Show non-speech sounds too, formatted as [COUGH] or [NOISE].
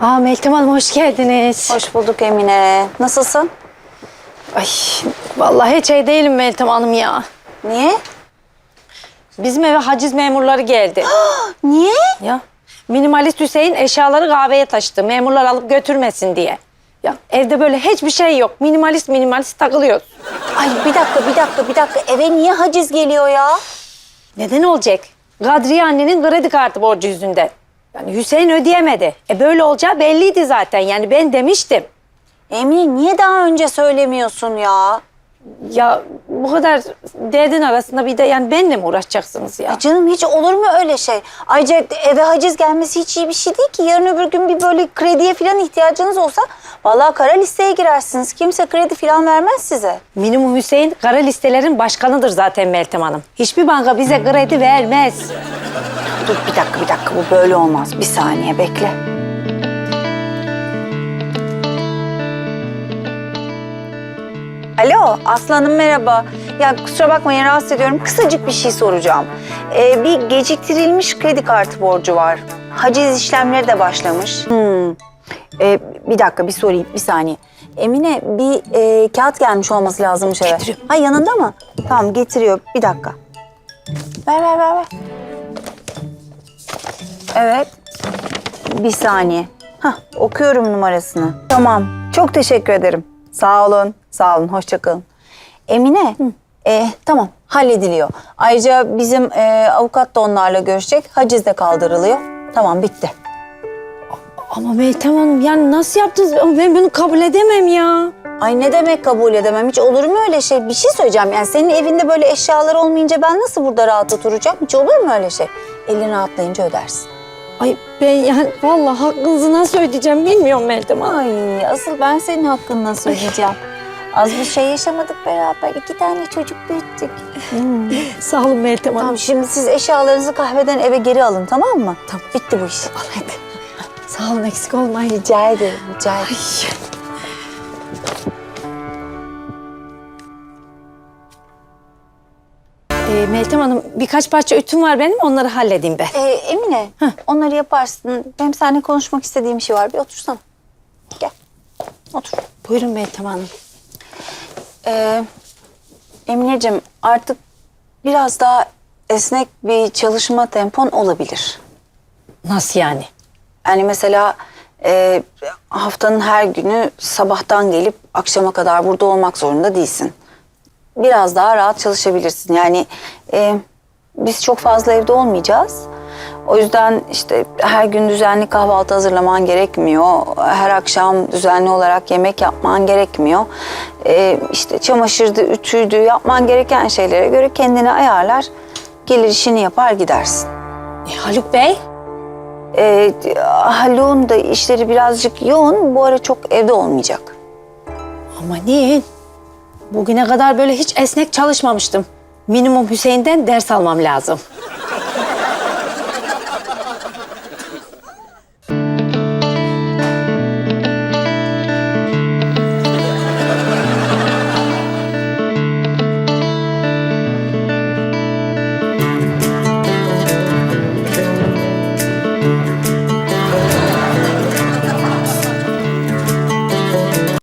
Aa Meltem Hanım hoş geldiniz. Hoş bulduk Emine. Nasılsın? Ay vallahi hiç iyi değilim Meltem Hanım ya. Niye? Bizim eve haciz memurları geldi. [GASPS] Niye? ya minimalist Hüseyin eşyaları kahveye taşıdı. Memurlar alıp götürmesin diye. Ya evde böyle hiçbir şey yok. Minimalist minimalist takılıyoruz. Ay bir dakika, bir dakika, bir dakika. Eve niye haciz geliyor ya? Neden olacak? Kadriye annenin kredi kartı borcu yüzünden. Yani Hüseyin ödeyemedi. E böyle olacağı belliydi zaten. Yani ben demiştim. Emine niye daha önce söylemiyorsun ya? Ya bu kadar derdin arasında bir de yani benimle mi uğraşacaksınız ya? Ya canım hiç olur mu öyle şey? Ayrıca eve haciz gelmesi hiç iyi bir şey değil ki. Yarın öbür gün bir böyle krediye falan ihtiyacınız olsa... ...vallahi kara listeye girersiniz. Kimse kredi falan vermez size. Minimum Hüseyin kara listelerin başkanıdır zaten Meltem Hanım. Hiçbir banka bize kredi vermez. Dur bir dakika, bir dakika. Bu böyle olmaz. Bir saniye bekle. Alo Aslanım merhaba. Ya kusura bakmayın rahatsız ediyorum. Kısacık bir şey soracağım. Ee, bir geciktirilmiş kredi kartı borcu var. Haciz işlemleri de başlamış. Hmm. Ee, bir dakika bir sorayım bir saniye. Emine bir e, kağıt gelmiş olması lazımmış eve. Getiriyorum. Ha yanında mı? Tamam getiriyor. Bir dakika. Ver ver ver ver. Evet. Bir saniye. Hah, okuyorum numarasını. Tamam. Çok teşekkür ederim. Sağ olun. Sağ olun. Hoşça kalın. Emine. e, tamam. Hallediliyor. Ayrıca bizim e, avukat da onlarla görüşecek. Haciz de kaldırılıyor. Tamam bitti. Ama Meltem Hanım yani nasıl yaptınız? Ama ben bunu kabul edemem ya. Ay ne demek kabul edemem? Hiç olur mu öyle şey? Bir şey söyleyeceğim. Yani senin evinde böyle eşyalar olmayınca ben nasıl burada rahat oturacağım? Hiç olur mu öyle şey? Elin rahatlayınca ödersin. Ay ben yani vallahi hakkınızı nasıl ödeyeceğim bilmiyorum Meltem Hanım. Ay asıl ben senin hakkını nasıl ödeyeceğim? Az bir şey yaşamadık beraber. İki tane çocuk büyüttük. Sağ olun Meltem Hanım. Tamam şimdi siz eşyalarınızı kahveden eve geri alın tamam mı? Tamam. Bitti bu iş. Hadi. Sağ olun eksik olmayın. Rica ederim, rica ederim. Ee, Meltem Hanım birkaç parça ütüm var benim onları halledeyim ben. Ee, Emine, onları yaparsın. Benim seninle konuşmak istediğim bir şey var. Bir otursana. Gel, otur. Buyurun Meltem Hanım. Ee, Emineciğim artık biraz daha esnek bir çalışma tempon olabilir. Nasıl yani? Yani mesela e, haftanın her günü sabahtan gelip akşama kadar burada olmak zorunda değilsin. Biraz daha rahat çalışabilirsin. Yani e, biz çok fazla evde olmayacağız. O yüzden işte her gün düzenli kahvaltı hazırlaman gerekmiyor. Her akşam düzenli olarak yemek yapman gerekmiyor. E, işte çamaşırdı, ütüydü yapman gereken şeylere göre kendini ayarlar. Gelir işini yapar gidersin. E, Haluk Bey? Ee, Haluk'un da işleri birazcık yoğun. Bu ara çok evde olmayacak. Ama niye? Bugüne kadar böyle hiç esnek çalışmamıştım. Minimum Hüseyin'den ders almam lazım.